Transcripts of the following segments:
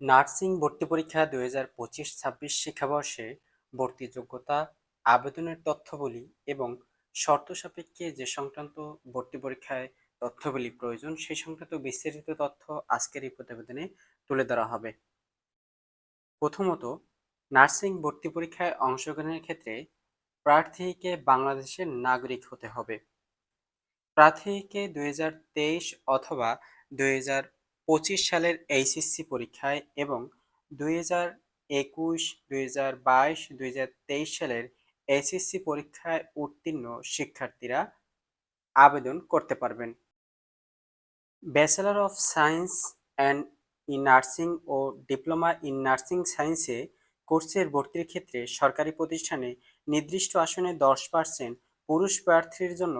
Nursing ভর্তি পরীক্ষা দুই হাজার পঁচিশ ছাব্বিশ শিক্ষাবর্ষে ভর্তি যোগ্যতা, আবেদনের তথ্যাবলী এবং শর্ত সাপেক্ষে যে সংক্রান্ত ভর্তি পরীক্ষায় তথ্যাবলী প্রয়োজন, সেই সংক্রান্ত বিস্তারিত তথ্য আজকের এই প্রতিবেদনে তুলে ধরা হবে। প্রথমত, নার্সিং ভর্তি পরীক্ষায় অংশগ্রহণের ক্ষেত্রে প্রার্থীকে বাংলাদেশের নাগরিক হতে হবে। প্রার্থীকে দুই হাজার তেইশ অথবা দুই হাজার পঁচিশ সালের এইচএসসি পরীক্ষায় এবং দুই হাজার একুশ, দুই হাজার বাইশ, দুই হাজার তেইশ সালের এইচএসসি পরীক্ষায় উত্তীর্ণ শিক্ষার্থীরা আবেদন করতে পারবেন। Bachelor of science and in nursing O diploma in nursing সায়েন্সে কোর্সের ভর্তির ক্ষেত্রে সরকারি প্রতিষ্ঠানে নির্দিষ্ট আসনে দশ পার্সেন্ট পুরুষ প্রার্থীর জন্য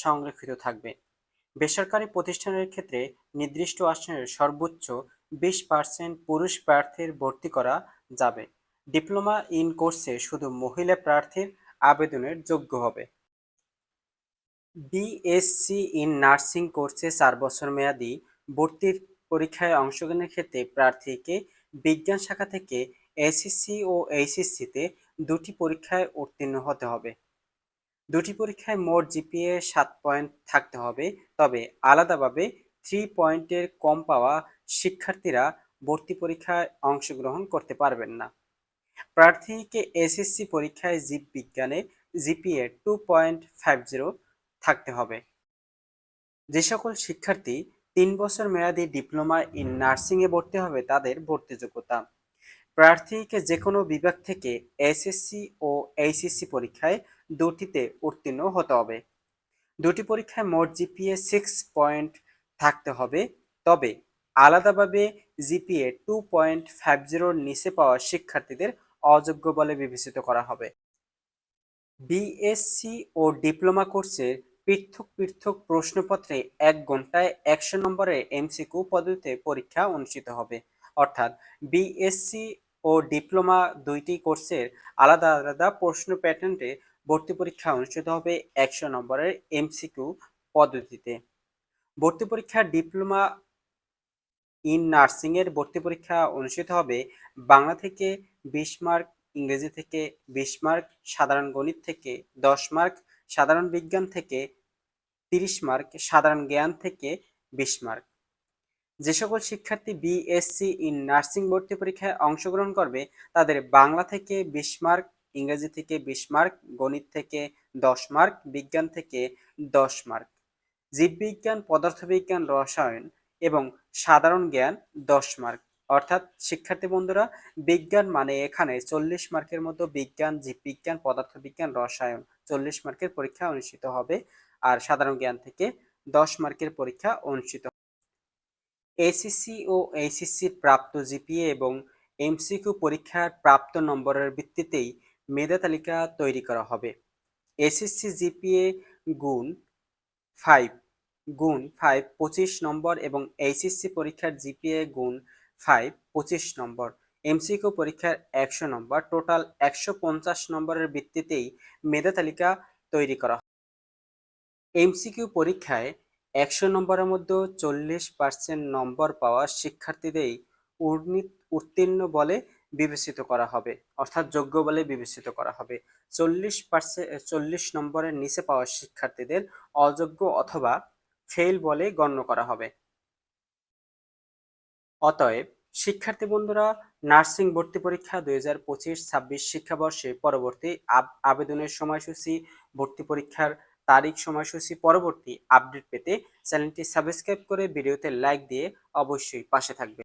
সংরক্ষিত থাকবে। বেসরকারি প্রতিষ্ঠানের ক্ষেত্রে নির্দিষ্ট আসনের সর্বোচ্চ বিশ পার্সেন্ট পুরুষ প্রার্থীর ভর্তি করা যাবে। ডিপ্লোমা ইন কোর্সে শুধু মহিলা প্রার্থীর আবেদনের যোগ্য হবে। বিএসসি ইন নার্সিং কোর্সে চার বছর মেয়াদী ভর্তির পরীক্ষায় অংশগ্রহণের ক্ষেত্রে প্রার্থীকে বিজ্ঞান শাখা থেকে এসএসসি ও এইচএসসিতে দুটি পরীক্ষায় উত্তীর্ণ হতে হবে। দুটি পরীক্ষায় মোট জিপিএ সাত পয়েন্ট থাকতে হবে। তবে আলাদাভাবে থ্রি পয়েন্টের কম পাওয়া শিক্ষার্থীরা ভর্তি পরীক্ষায় অংশগ্রহণ করতে পারবেন না। প্রার্থীকে এসএসসি পরীক্ষায় জীববিজ্ঞানে GPA two point five zero থাকতে হবে। যে সকল শিক্ষার্থী তিন বছর মেয়াদী ডিপ্লোমা ইন নার্সিংয়ে ভর্তি হবে তাদের ভর্তি যোগ্যতা। প্রার্থীকে যে কোনো বিভাগ থেকে এসএসসি ও এইচএসসি পরীক্ষায় দুটিতে উত্তীর্ণ হতে হবে। দুটি পরীক্ষায় মোট জিপিএ সিক্স পয়েন্ট থাকতে হবে। তবে আলাদাভাবে জিপিএ টু পয়েন্ট ফাইভ জিরোর নিচে পাওয়া শিক্ষার্থীদের অযোগ্য বলে বিবেচিত করা হবে। বিএসসি ও ডিপ্লোমা কোর্সের পৃথক পৃথক প্রশ্নপত্রে এক ঘন্টায় একশো নম্বরের এমসিকিউ পদ্ধতিতে পরীক্ষা অনুষ্ঠিত হবে। অর্থাৎ বিএসসি ও ডিপ্লোমা দুইটি কোর্সের আলাদা আলাদা প্রশ্ন প্যাটার্নে ভর্তি পরীক্ষা অনুষ্ঠিত হবে একশো নম্বরের এমসিকিউ পদ্ধতিতে। ভর্তি পরীক্ষা ডিপ্লোমা ইন নার্সিং এর ভর্তি পরীক্ষা অনুষ্ঠিত হবে বাংলা থেকে বিশ মার্ক, ইংরেজি থেকে বিশ মার্ক, সাধারণ গণিত থেকে দশ মার্ক, সাধারণ বিজ্ঞান থেকে তিরিশ মার্ক, সাধারণ জ্ঞান থেকে বিশ মার্ক। যে সকল শিক্ষার্থী বিএসসি ইন নার্সিং ভর্তি পরীক্ষায় অংশগ্রহণ করবে তাদের বাংলা থেকে বিশ মার্ক ইংরেজি থেকে বিশ মার্ক, গণিত থেকে দশ মার্ক, বিজ্ঞান থেকে দশ মার্ক। জীববিজ্ঞান, পদার্থবিজ্ঞান, রসায়ন এবং সাধারণ জ্ঞান দশ মার্ক। অর্থাৎ, শিক্ষার্থী বন্ধুরা, বিজ্ঞান মানে এখানে চল্লিশ মার্কের মতো বিজ্ঞান, জীববিজ্ঞান, পদার্থবিজ্ঞান, রসায়ন চল্লিশ মার্কের পরীক্ষা অনুষ্ঠিত হবে আর সাধারণ জ্ঞান থেকে দশ মার্কের পরীক্ষা অনুষ্ঠিত এসিসি ও এইচএসসির প্রাপ্ত জিপিএ এবং এমসিকিউ পরীক্ষার প্রাপ্ত নম্বরের ভিত্তিতেই মেধা তালিকা তৈরি করা হবে। এসএসসি জিপিএ গুণ ফাইভ গুণ ফাইভ পঁচিশ নম্বর এবং এইচএসসি পরীক্ষার জিপিএ গুণ ফাইভ পঁচিশ নম্বর। এমসিকিউ পরীক্ষার একশো নম্বর। টোটাল একশো পঞ্চাশ নম্বরের ভিত্তিতেই মেধা তালিকা তৈরি করা হয়। এমসিকিউ পরীক্ষায় একশো নম্বরের মধ্যে চল্লিশ পার্সেন্ট নম্বর পাওয়া শিক্ষার্থীদেরই উত্তীর্ণ বলে বিবেচিত করা হবে। অর্থাৎ যোগ্য বলে বিবেচিত করা হবে। চল্লিশ পার্সেন্ট চল্লিশ নম্বরের নিচে পাওয়া শিক্ষার্থীদের অযোগ্য অথবা ফেল বলে গণ্য করা হবে। অতএব, শিক্ষার্থী বন্ধুরা, নার্সিং ভর্তি পরীক্ষা দুই হাজার পঁচিশ ছাব্বিশ শিক্ষাবর্ষে পরবর্তী আবেদনের সময়সূচি, ভর্তি পরীক্ষার তারিখ সময়সূচি পরবর্তী আপডেট পেতে চ্যানেলটি সাবস্ক্রাইব করে ভিডিওতে লাইক দিয়ে অবশ্যই পাশে থাকবে।